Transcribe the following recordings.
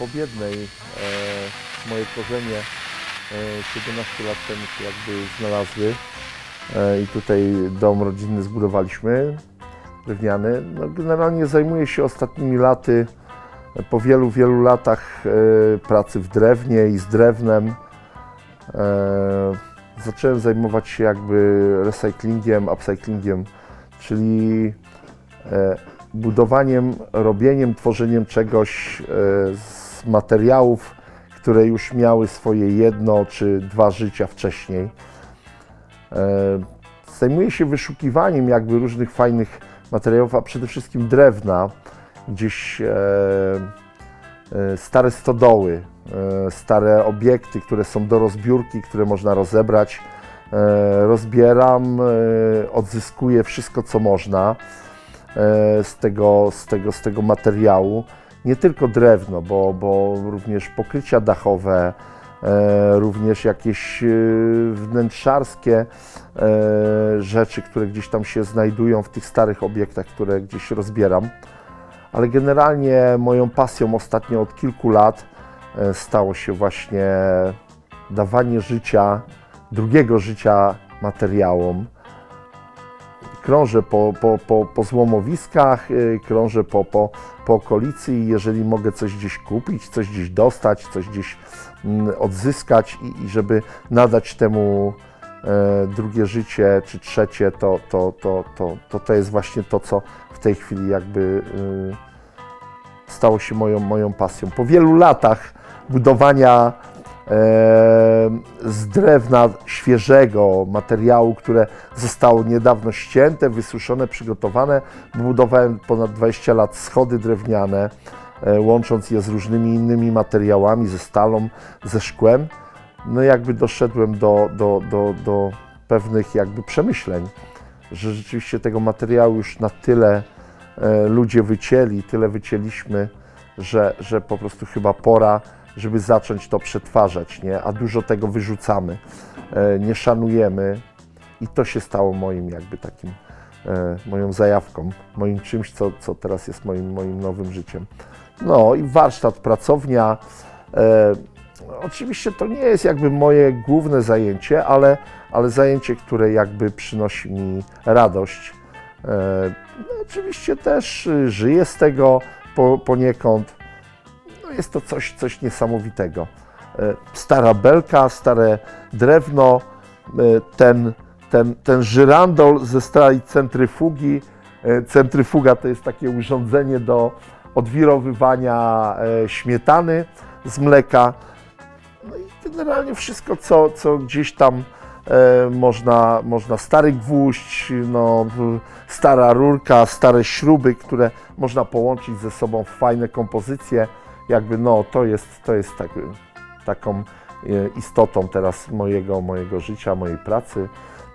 Pobiednej e, moje korzenie e, 17 lat temu się jakby znalazły e, i tutaj dom rodzinny zbudowaliśmy, drewniany. No, generalnie zajmuję się ostatnimi laty, e, po wielu, wielu latach e, pracy w drewnie i z drewnem, e, zacząłem zajmować się jakby recyklingiem, upcyklingiem, czyli e, budowaniem, robieniem, tworzeniem czegoś e, materiałów, które już miały swoje jedno czy dwa życia wcześniej. E, Zajmuję się wyszukiwaniem jakby różnych fajnych materiałów, a przede wszystkim drewna, gdzieś e, e, stare stodoły, stare obiekty, które są do rozbiórki, które można rozebrać. Rozbieram, odzyskuję wszystko, co można z tego, z tego, z tego materiału. Nie tylko drewno, bo, bo również pokrycia dachowe, e, również jakieś e, wnętrzarskie e, rzeczy, które gdzieś tam się znajdują w tych starych obiektach, które gdzieś rozbieram. Ale generalnie moją pasją ostatnio od kilku lat e, stało się właśnie dawanie życia, drugiego życia materiałom krążę po, po, po, po złomowiskach, y, krążę po, po, po okolicy i jeżeli mogę coś gdzieś kupić, coś gdzieś dostać, coś gdzieś mm, odzyskać i, i żeby nadać temu e, drugie życie czy trzecie, to to, to, to, to to jest właśnie to, co w tej chwili jakby y, stało się moją, moją pasją. Po wielu latach budowania z drewna świeżego materiału, które zostało niedawno ścięte, wysuszone, przygotowane. Budowałem ponad 20 lat schody drewniane, e, łącząc je z różnymi innymi materiałami, ze stalą, ze szkłem. No jakby doszedłem do, do, do, do pewnych jakby przemyśleń, że rzeczywiście tego materiału już na tyle e, ludzie wycięli, tyle wycięliśmy, że, że po prostu chyba pora, żeby zacząć to przetwarzać, nie? a dużo tego wyrzucamy, e, nie szanujemy i to się stało moim jakby takim, e, moją zajawką, moim czymś, co, co teraz jest moim, moim nowym życiem. No i warsztat, pracownia. E, oczywiście to nie jest jakby moje główne zajęcie, ale, ale zajęcie, które jakby przynosi mi radość. No, oczywiście też y, żyję z tego po, poniekąd. No jest to coś, coś niesamowitego. E, Stara belka, stare drewno, e, ten, ten, ten żyrandol ze stali centryfugi. E, Centryfuga to jest takie urządzenie do odwirowywania śmietany z mleka. No i generalnie wszystko, co, co gdzieś tam można, można, stary gwóźdź, no, stara rurka, stare śruby, które można połączyć ze sobą w fajne kompozycje. Jakby no, to jest, to jest tak, taką e, istotą teraz mojego, mojego życia, mojej pracy,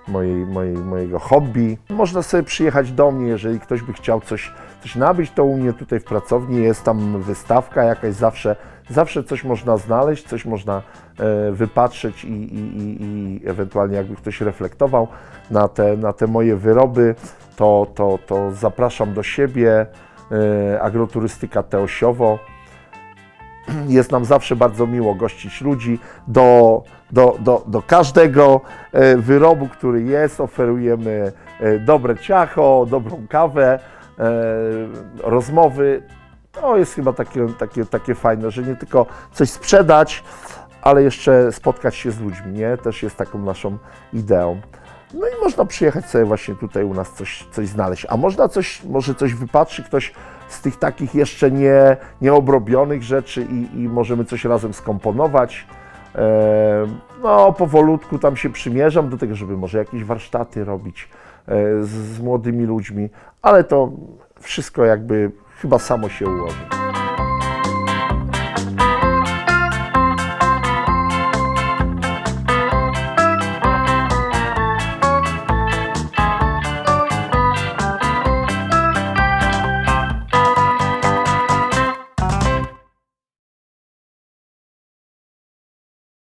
mojej, mojej, mojego hobby. Można sobie przyjechać do mnie, jeżeli ktoś by chciał coś, coś nabyć, to u mnie tutaj w pracowni jest tam wystawka jakaś zawsze, zawsze coś można znaleźć, coś można e, wypatrzeć i, i, i, i ewentualnie jakby ktoś reflektował na te, na te moje wyroby, to, to, to zapraszam do siebie. E, agroturystyka Teosiowo. Jest nam zawsze bardzo miło gościć ludzi. Do, do, do, do każdego e, wyrobu, który jest, oferujemy e, dobre ciacho, dobrą kawę, e, rozmowy. To jest chyba takie, takie, takie fajne, że nie tylko coś sprzedać, ale jeszcze spotkać się z ludźmi, nie? Też jest taką naszą ideą. No i można przyjechać sobie właśnie tutaj u nas coś, coś znaleźć. A można coś, może coś wypatrzy ktoś z tych takich jeszcze nie, nieobrobionych rzeczy i, i możemy coś razem skomponować. E, No, powolutku tam się przymierzam do tego, żeby może jakieś warsztaty robić e, z, z młodymi ludźmi, ale to wszystko jakby chyba samo się ułoży.